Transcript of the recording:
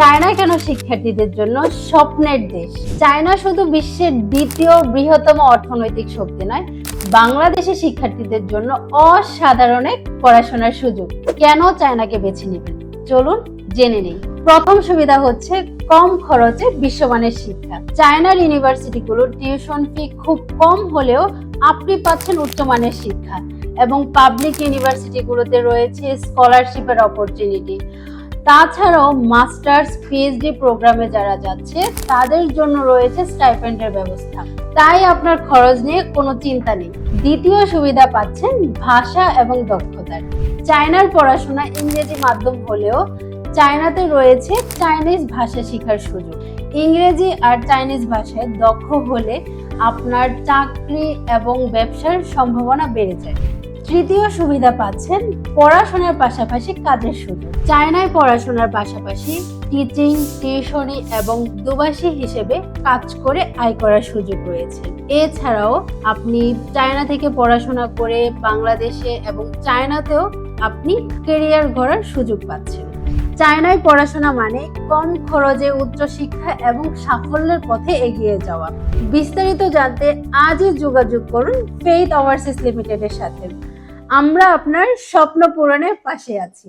China কেন শিক্ষার্থীদের জন্য স্বপ্নের দেশ? চায়না শুধু বিশ্বের দ্বিতীয় বৃহত্তম অর্থনৈতিক শক্তি নয় বাংলাদেশের শিক্ষার্থীদের জন্য অসাধারণ এক পড়াশোনার সুযোগ। কেন চায়নাকে বেছে নেবেন? চলুন জেনে নেই। প্রথম সুবিধা হচ্ছে কম খরচে বিশ্বমানের শিক্ষা। চায়নার ইউনিভার্সিটিগুলোর টিউশন ফি খুব কম হলেও আপনি পাচ্ছেন উচ্চমানের শিক্ষা এবং পাবলিক ইউনিভার্সিটিগুলোতে রয়েছে স্কলারশিপের অপরচুনিটি। তাছাড়াও মাস্টার্স পিএইচডি প্রোগ্রামে যারা যাচ্ছে, তাদের জন্য রয়েছে স্টাইপেন্ডের ব্যবস্থা। তাই আপনার খরচ নিয়ে কোনো চিন্তা নেই। দ্বিতীয় সুবিধা পাচ্ছেন ভাষা এবং দক্ষতার চায়নার পড়াশোনা ইংরেজি মাধ্যম হলেও চায়নাতে রয়েছে চাইনিজ ভাষা শেখার সুযোগ। ইংরেজি আর চাইনিজ ভাষায় দক্ষ হলে আপনার চাকরি এবং ব্যবসার সম্ভাবনা বেড়ে যায়। তৃতীয় সুবিধা পাচ্ছেন পড়াশোনার পাশাপাশি কাজের সুযোগ। চায়নায় পড়াশোনার পাশাপাশি টিচিং টিউশনি এবং দুবাসী হিসেবে কাজ করে আয় করার সুযোগ রয়েছে। এছাড়াও আপনি চায়না থেকে পড়াশোনা করে বাংলাদেশে এবং চায়নাতেও আপনি কেরিয়ার গড়ার সুযোগ পাচ্ছেন। চায়নায় পড়াশোনা মানে কম খরচে উচ্চশিক্ষা এবং সাফল্যের পথে এগিয়ে যাওয়া। বিস্তারিত জানতে আজই যোগাযোগ করুন ফেইথ ওভারসিস লিমিটেডের সাথে। আমরা আপনার স্বপ্ন পূরণের পাশে আছি।